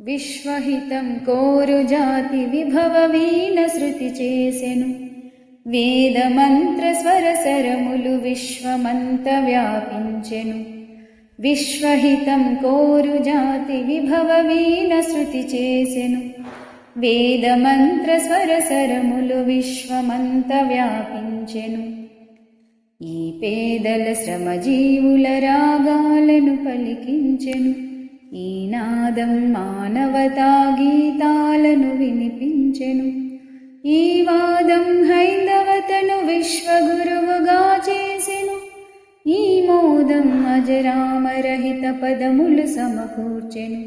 విశ్వహితం కోరు జాతి విభవ వీణ శృతి చేసెను. వేద మంత్ర విశ్వమంత వ్యాపించెను. విశ్వహితం కోరు జాతి విభవ వీణ శృతి చేసెను. వేద మంత్ర విశ్వమంత వ్యాపించెను. ఈ పేదల శ్రమజీవుల రాగాలను పలికించెను. ఈ నాదం మానవతా గీతాలను వినిపించెను. ఈ వాదం హైందవతను విశ్వగురువుగా చేసెను. ఈ మోదం అజరామరహిత పదములు సమకూర్చెను.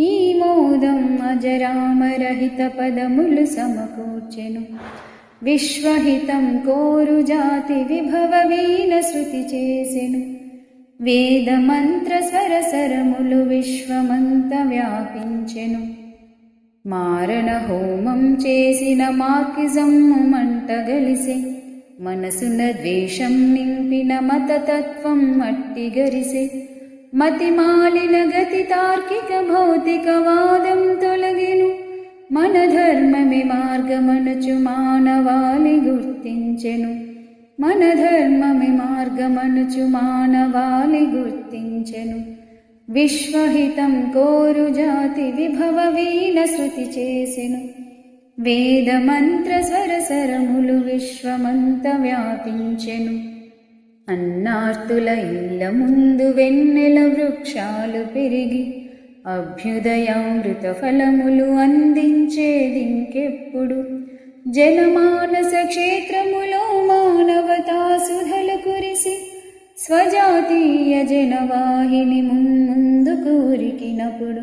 ఈ మోదం అజరామరహిత పదములు సమకూర్చెను. విశ్వహితం కోరు జాతి విభవ వీణ శృతి చేసెను. వేద మంత్ర స్వర సరములు విశ్వమంత వ్యాపించెను. మారణ హోమం చేసిన మార్కిజమ్ము మంటగలిసే మనసున ద్వేషం నింపిన మతతత్వం మట్టి గరిసే. మతి మాలిన గతి తార్కిక భౌతికవాదం తొలగెను. మన ధర్మమే మార్గమనుచు మానవాళి గుర్తించెను. మన ధర్మమి మార్గమనుచు మానవాళి గుర్తించెను విశ్వహితం కోరు జాతి విభవ వీణ శృతి చేసెను వేద మంత్ర స్వరసరములు విశ్వమంత వ్యాపించెను అన్నార్తుల ఇళ్ళ ముందు వెన్నెల వృక్షాలు పెరిగి అభ్యుదయామృత ఫలములు అందించేదింకెప్పుడు జనమానస క్షేత్రములో మానవతా సుధలు కురిసి స్వజాతీయ జనవాహిని మున్ముందు కూరికినప్పుడు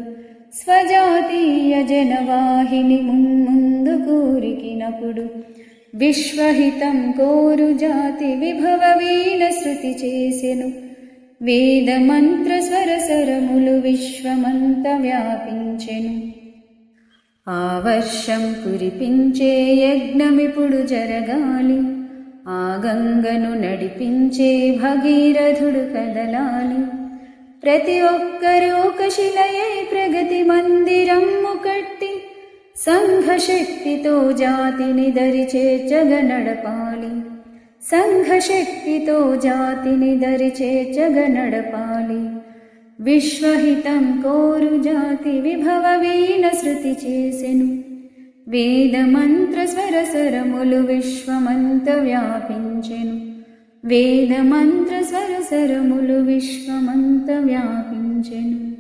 స్వజాతీయ జనవాహిని మున్ముందు కూరికినప్పుడు విశ్వహితం కోరు జాతి విభవ వీణ శృతి చేసెను. వేద మంత్ర స్వరసరములు విశ్వమంత వ్యాపించెను. ఆ వర్షం కురిపించే యజ్ఞమిప్పుడు జరగాలి. ఆ గంగను నడిపించే భగీరథుడు కదలాలి. ప్రతి ఒక్కరూ ఒక శిలయే ప్రగతి మందిరమ్ము కట్టి సంఘశక్తితో జాతిని దరిచేర్చగ నడపాలి. సంఘశక్తితో జాతిని దరిచేర్చగ నడపాలి. విశ్వహితం కోరు జాతి విభవ వీణ శృతి చేసెను. వేద మంత్ర స్వర విశ్వమంత వ్యాపించెను. వేద మంత్ర స్వర విశ్వమంత వ్యాపించెను.